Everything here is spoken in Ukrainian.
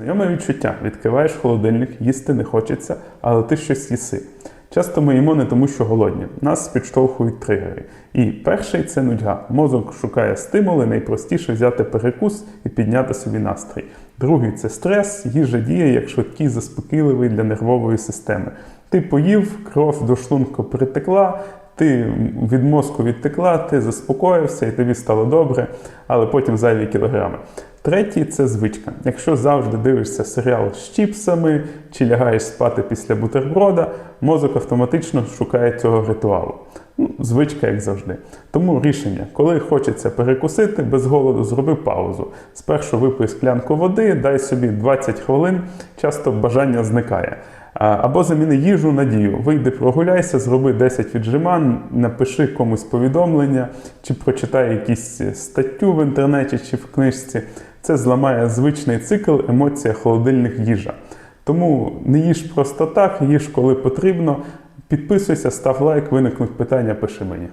Знайоме відчуття. Відкриваєш холодильник, їсти не хочеться, але ти щось їси. Часто ми їмо не тому, що голодні. Нас підштовхують тригери. І перший це нудьга. Мозок шукає стимули, найпростіше взяти перекус і підняти собі настрій. Другий це стрес, їжа діє як швидкий заспокійливий для нервової системи. Ти поїв, кров до шлунку притекла, ти від мозку відтекла, ти заспокоївся і тобі стало добре, але потім зайві кілограми. Третій це звичка. Якщо завжди дивишся серіал з чіпсами чи лягаєш спати після бутерброда, мозок автоматично шукає цього ритуалу. Ну, звичка, як завжди. Тому рішення, коли хочеться перекусити, без голоду зроби паузу. Спершу випий склянку води, дай собі 20 хвилин, часто бажання зникає. Або заміни їжу на дію. Вийди, прогуляйся, зроби 10 віджимань, напиши комусь повідомлення, чи прочитай якусь статтю в інтернеті чи в книжці. Це зламає звичний цикл емоція холодильних їжа. Тому не їж просто так, їж коли потрібно. Підписуйся, став лайк, виникнуть питання, пиши мені.